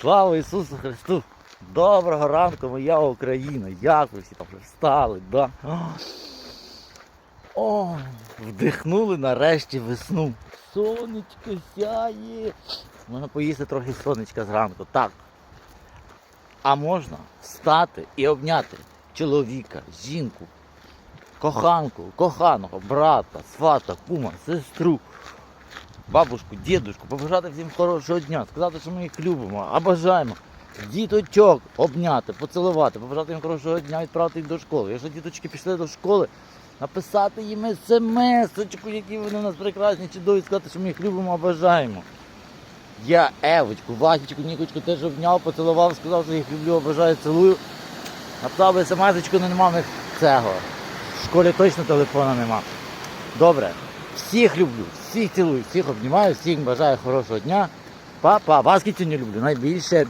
Слава Ісусу Христу! Доброго ранку, моя Україна! Як ви всі там вже встали, да? О, вдихнули нарешті весну. Сонечко сяє. Можна поїсти трохи сонечка зранку. Так. А можна встати і обняти чоловіка, жінку, коханку, коханого, брата, свата, кума, сестру, бабушку, дідушку, побажати всім хорошого дня, сказати, що ми їх любимо, а. Діточок обняти, поцілувати, побажати їм хорошого дня, відправити їх до школи. Якщо діточки пішли до школи, написати їм смс-очку, які вони у нас прекрасні, чудові, сказати, що ми їх любимо, а бажаємо. Я Евочку, Васічку, Нікочку теж обняв, поцілував, сказав, що їх люблю, обожаю, цілую. Написав би смс-очку, але нема в них цього. В школі точно телефона нема. Добре. Всіх люблю, всіх цілую, всіх обнімаю, всім бажаю хорошого дня. Па-па, вас кітю не люблю найбільше.